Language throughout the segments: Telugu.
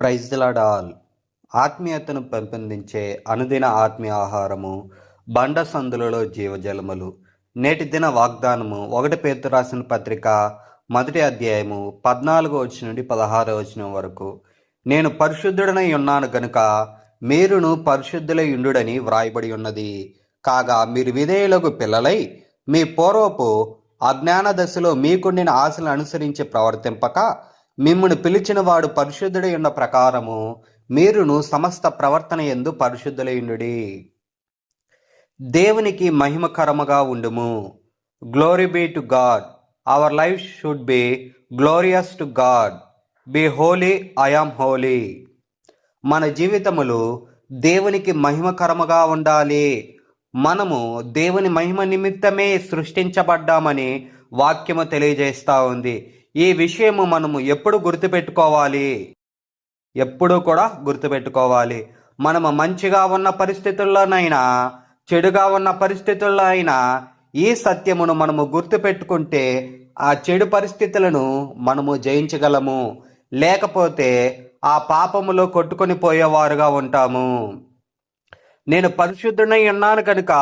Praise all. ఆత్మీయతను పెంపొందించే అనుదిన ఆత్మీయ ఆహారము బండ సందులలో జీవజలములు. నేటి దిన వాగ్దానము ఒకటి పేరు రాసిన పత్రిక మొదటి అధ్యాయము పద్నాలుగో వచ్చిన నుండి పదహారో వచ్చిన వరకు. నేను పరిశుద్ధుడనై ఉన్నాను గనుక మీరును పరిశుద్ధులై ఉండుడని వ్రాయబడి ఉన్నది. కాగా మీరు విధేయులకు పిల్లలై మీ పూర్వపు అజ్ఞాన దశలో మీకుండిన ఆశలను అనుసరించి ప్రవర్తింపక మిమ్మను పిలిచిన వాడు పరిశుద్ధుడై ఉన్న ప్రకారము మీరును సమస్త ప్రవర్తన ఎందు పరిశుద్ధులైండుడి దేవునికి మహిమకరముగా ఉండుము. Glory be to God our life should be glorious to God be holy I am holy మన జీవితములు దేవునికి మహిమకరముగా ఉండాలి. మనము దేవుని మహిమ నిమిత్తమే సృష్టించబడ్డామని వాక్యము తెలియజేస్తూ ఉంది. ఈ విషయము మనము ఎప్పుడు గుర్తుపెట్టుకోవాలి? ఎప్పుడూ కూడా గుర్తుపెట్టుకోవాలి. మనము మంచిగా ఉన్న పరిస్థితుల్లోనైనా చెడుగా ఉన్న పరిస్థితుల్లో అయినా ఈ సత్యమును మనము గుర్తుపెట్టుకుంటే ఆ చెడు పరిస్థితులను మనము జయించగలము. లేకపోతే ఆ పాపములో కొట్టుకొని పోయేవారుగా ఉంటాము. నేను పరిశుద్ధుడై ఉన్నాను కనుక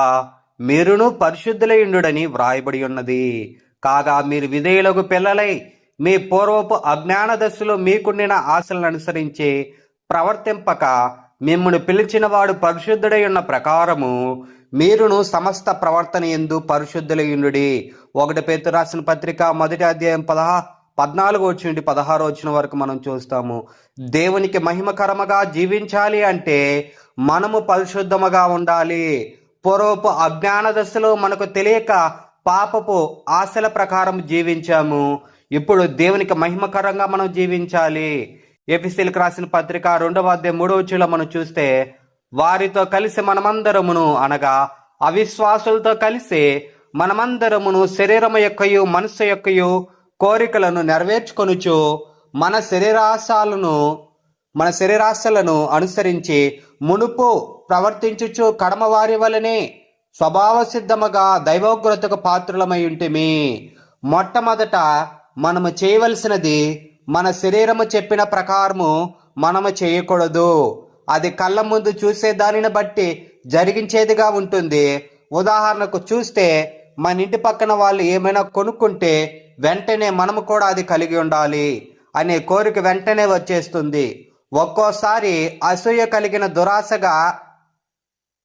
మీరును పరిశుద్ధులై ఉండుడని వ్రాయబడి ఉన్నది. కాగా మీరు విధేయులకు పిల్లలై మీ పూర్వపు అజ్ఞాన దశలో మీకుండిన ఆశలను అనుసరించి ప్రవర్తింపక మిమ్మల్ని పిలిచిన వాడు పరిశుద్ధుడై ఉన్న ప్రకారము మీరును సమస్త ప్రవర్తన ఎందు పరిశుద్ధులయ్యుండుడి ఒకటి పేరు రాసిన పత్రిక మొదటి అధ్యాయం పదహా పద్నాలుగు వచ్చి నుండి పదహారు వచ్చిన వరకు మనం చూస్తాము. దేవునికి మహిమకరముగా జీవించాలి అంటే మనము పరిశుద్ధముగా ఉండాలి. పూర్వపు అజ్ఞాన దశలో మనకు తెలియక పాపపు ఆశల ప్రకారం జీవించాము. ఇప్పుడు దేవునికి మహిమకరంగా మనం జీవించాలి. ఎఫిసిల్కి రాసిన పత్రిక రెండవ అధ్యాయం మూడవ వచ్చేలో మనం చూస్తే వారితో కలిసి మనమందరమును అనగా అవిశ్వాసులతో కలిసి మనమందరమును శరీరము యొక్కయు మనస్సు యొక్కయు కోరికలను నెరవేర్చుకొనుచు మన శరీరాశాలను మన శరీరాశలను అనుసరించి మునుపు ప్రవర్తించుచు కడమ వారి వలనే స్వభావ సిద్ధముగా దైవోగ్రతకు పాత్రులమై ఉంటిమి. మొట్టమొదట మనము చేయవలసినది మన శరీరము చెప్పిన ప్రకారము మనము చేయకూడదు. అది కళ్ళ ముందు చూసే దానిని బట్టి జరిగించేదిగా ఉంటుంది. ఉదాహరణకు చూస్తే మన ఇంటి పక్కన వాళ్ళు ఏమైనా కొనుక్కుంటే వెంటనే మనము కూడా అది కలిగి ఉండాలి అనే కోరిక వెంటనే వచ్చేస్తుంది. ఒక్కోసారి అసూయ కలిగిన దురాశగా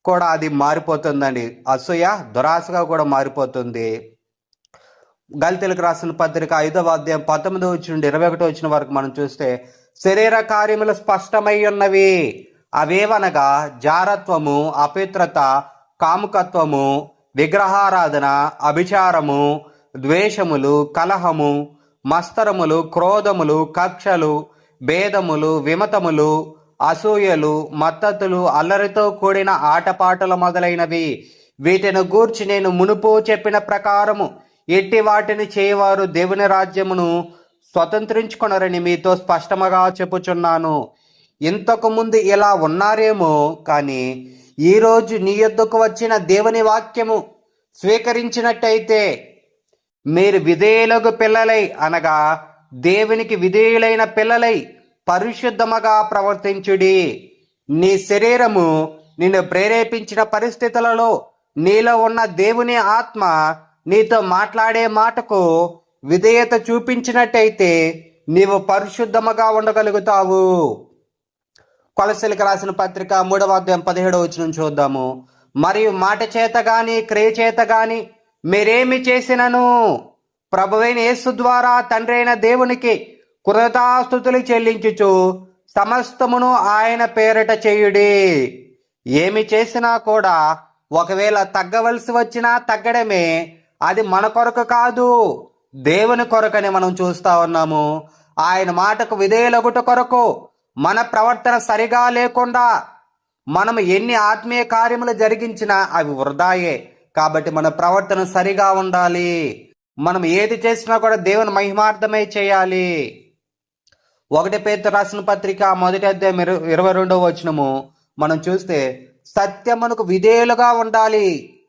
కూడా అది మారిపోతుందండి. అసూయ దురాశగా కూడా మారిపోతుంది. గలితెలకు రాసిన పత్రిక ఐదవ అధ్యాయం పంతొమ్మిది వచ్చి నుండి ఇరవై ఒకటో వచ్చిన వరకు మనం చూస్తే శరీర కార్యములు స్పష్టమై ఉన్నవి. అవేవనగా జారత్వము అపిత్రత కాముకత్వము విగ్రహారాధన అభిచారము ద్వేషములు కలహము మస్తరములు క్రోధములు కక్షలు భేదములు విమతములు అసూయలు మద్దతులు అల్లరితో కూడిన ఆటపాటలు మొదలైనవి. వీటిని గూర్చి నేను మునుపు చెప్పిన ప్రకారము ఎట్టి వాటిని చేయవారు దేవుని రాజ్యమును స్వతంత్రించుకొనరని మీతో స్పష్టముగా చెప్పుచున్నాను. ఇంతకుముందు ఇలా ఉన్నారేమో కానీ ఈరోజు నీ యొద్దకు వచ్చిన దేవుని వాక్యము స్వీకరించినట్టయితే మీరు విధేయులకు పిల్లలై అనగా దేవునికి విధేయులైన పిల్లలై పరిశుద్ధముగా ప్రవర్తించుడి. నీ శరీరము నిన్ను ప్రేరేపించిన పరిస్థితులలో నీలో ఉన్న దేవుని ఆత్మ నీతో మాట్లాడే మాటకు విధేయత చూపించినట్టయితే నీవు పరిశుద్ధముగా ఉండగలుగుతావు. కొలసలికి రాసిన పత్రిక మూడవ అధ్యాయం పదిహేడవ వచ్చిన చూద్దాము. మరియు మాట చేత గాని క్రియ చేత గాని మీరేమి చేసినను? ప్రభువైన యేసు ద్వారా తండ్రి అయిన దేవునికి కృతాస్థుతులు చెల్లించుచు సమస్తమును ఆయన పేరిట చేయుడి. ఏమి చేసినా కూడా ఒకవేళ తగ్గవలసి వచ్చినా తగ్గడమే అది మన కొరకు కాదు. దేవుని కొరకని మనం చూస్తా ఉన్నాము. ఆయన మాటకు విధేయులగుట కొరకు మన ప్రవర్తన సరిగా లేకుండా మనం ఎన్ని ఆత్మీయ కార్యములు జరిగించినా అవి వృధాయే. కాబట్టి మన ప్రవర్తన సరిగా ఉండాలి. మనం ఏది చేసినా కూడా దేవుని మహిమార్థమే చేయాలి. ఒకటి పేద రాసిన పత్రిక మొదటి అధ్యాయం ఇరవై రెండవ వచనము మనం చూస్తే సత్యమునకు విధేయులుగా ఉండాలి.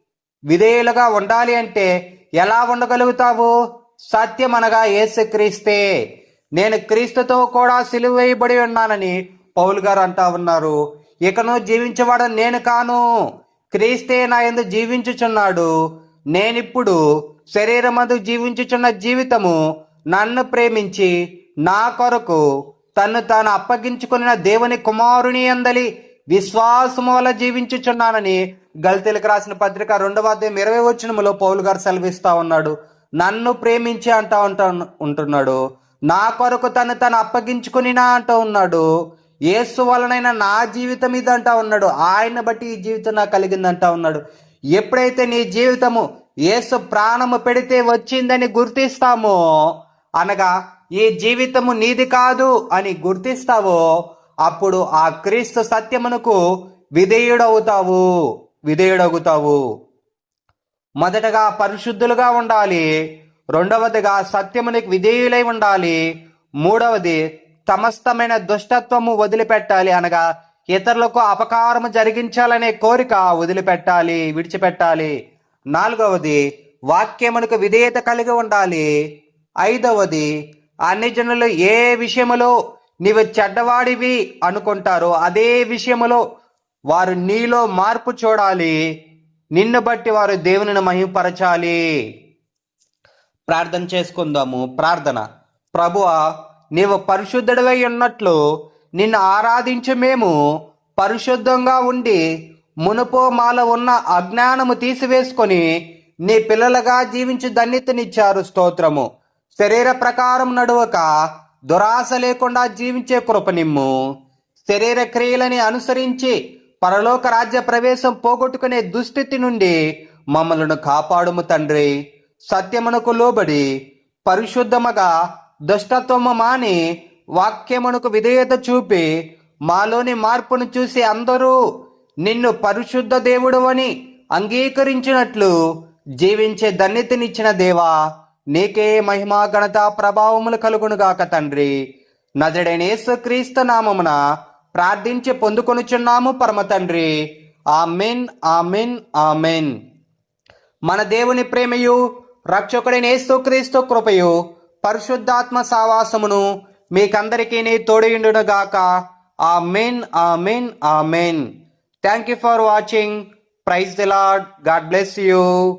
విధేయులుగా ఉండాలి అంటే ఎలా ఉండగలుగుతావు? సత్యం అనగా యేసుక్రీస్తే. నేను క్రీస్తుతో కూడా సిలువ వేయబడి ఉన్నానని పౌలు గారు అంటా ఉన్నారు. ఇకను జీవించేవాడు నేను కాను. క్రీస్తే నా ఎందు జీవించుచున్నాడు. నేనిప్పుడు శరీరమందు జీవించుచున్న జీవితము నన్ను ప్రేమించి నా కొరకు తను తాను అప్పగించుకున్న దేవుని కుమారుని అందలి విశ్వాసము వల్ల జీవించుచున్నానని గల్తీలకు రాసిన పత్రిక రెండవ అధ్యాయం ఇరవై వచ్చినములో పౌలు గారు సెలవిస్తా ఉన్నాడు. నన్ను ప్రేమించి అంటా ఉంటా ఉంటున్నాడు. నా కొరకు తను తను అప్పగించుకునినా అంటూ ఉన్నాడు. యేసు వలనైనా నా జీవితం ఇది అంటా ఉన్నాడు. ఆయన బట్టి ఈ జీవితం నాకు కలిగిందంటా ఉన్నాడు. ఎప్పుడైతే నీ జీవితము యేసు ప్రాణము పెడితే వచ్చిందని గుర్తిస్తామో అనగా ఈ జీవితము నీది కాదు అని గుర్తిస్తావో అప్పుడు ఆ క్రీస్తు సత్యమునకు విధేయుడవుతావు విధేయుడవుతావు మొదటగా పరిశుద్ధులుగా ఉండాలి రెండవదిగా సత్యమునికి విధేయులై ఉండాలి మూడవది సమస్తమైన దుష్టత్వము వదిలిపెట్టాలి అనగా ఇతరులకు అపకారము జరిగించాలనే కోరిక వదిలిపెట్టాలి విడిచిపెట్టాలి. నాలుగవది వాక్యమునకు విధేయత కలిగి ఉండాలి. ఐదవది అన్ని జనులు ఏ విషయములో నీవు చెడ్డవాడివి అనుకుంటారో అదే విషయములో వారు నీలో మార్పు చూడాలి. నిన్ను బట్టి వారు దేవునిని మహిమపరచాలి ప్రార్థన చేసుకుందాము. ప్రార్థన. ప్రభువా నీవు పరిశుద్ధుడివై ఉన్నట్లు నిన్ను ఆరాధించి మేము. పరిశుద్ధంగా ఉండి మునుపు మాలో ఉన్న అజ్ఞానము తీసివేసుకొని నీ పిల్లలుగా జీవించి ధన్యతనిచ్చారు స్తోత్రము. శరీర ప్రకారం నడువక దురాశ లేకుండా జీవించే కృప నిమ్ము శరీర క్రియలని అనుసరించి పరలోక రాజ్య ప్రవేశం పోగొట్టుకునే దుస్థితి నుండి మమ్మలను కాపాడుము తండ్రి. సత్యమునకు లోబడి పరిశుద్ధముగా దుష్టత్వము మాని వాక్యమునకు విధేయత చూపి మాలోని మార్పును చూసి అందరూ నిన్ను పరిశుద్ధ దేవుడు అని అంగీకరించినట్లు జీవించే ధన్యతనిచ్చిన దేవా. నీకే మహిమా ఘనత ప్రభావములు కలుగునుగాక తండ్రి. నజడనేసు క్రీస్తు నామమున ప్రార్థించి పొందుకొనుచున్నాము పరమ తండ్రి. Amen amen amen. మన దేవుని ప్రేమయు రక్షకుడైన యేసుక్రీస్తు కృపయు పరిశుద్ధాత్మ సావాసమును మీకందరికీ ఆ amen amen amen. Thank you for watching praise the Lord God bless you